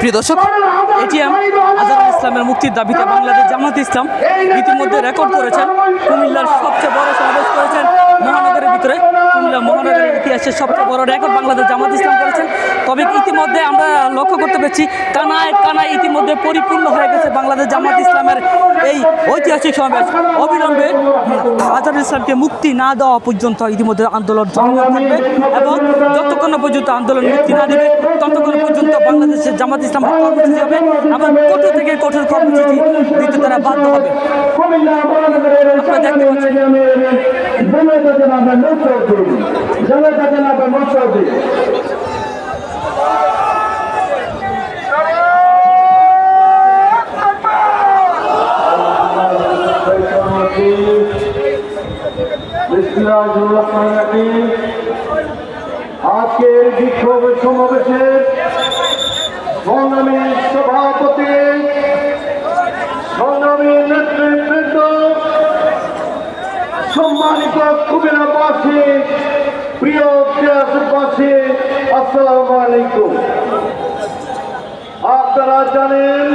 প্রিয় দর্শক, এটিএম আজহারুল ইসলামের মুক্তির দাবিতে বাংলাদেশ জামাত ইসলাম ইতিমধ্যে রেকর্ড করেছেন। কুমিল্লার সবচেয়ে বড় সমাবেশ করেছেন মহানগরের ভিতরে। কুমিল্লা মহানগরের ইতিহাসের সবচেয়ে বড় রেকর্ড বাংলাদেশ জামাত ইসলাম করেছেন। তবে ইতিমধ্যে আমরা লক্ষ্য করতে পেরেছি, কানায় কানায় ইতিমধ্যে পরিপূর্ণ হয়ে গেছে বাংলাদেশ জামাত ইসলামের এই ঐতিহাসিক সমাবেশ। অবিলম্বে আজহারুল ইসলামকে মুক্তি না দেওয়া পর্যন্ত ইতিমধ্যে আন্দোলন চলমান থাকবে এবং যতক্ষণ পর্যন্ত আন্দোলন মুক্তি না দেবে, ততক্ষণ বাংলাদেশের জামাত ইসলাম কর্মসূচি হবে। এবং কঠোর থেকে কঠোর কর্মসূচি দিতে তারা বাধ্য হবে? আজকের বিক্ষোভ সমাবেশের সংগ্রামী সভাপতি সংগ্রামী নেতৃবৃন্দ সম্মানিত কুমিরাবাসী প্রিয় দেশবাসী আসসালামু আলাইকুম। আপনারা জানেন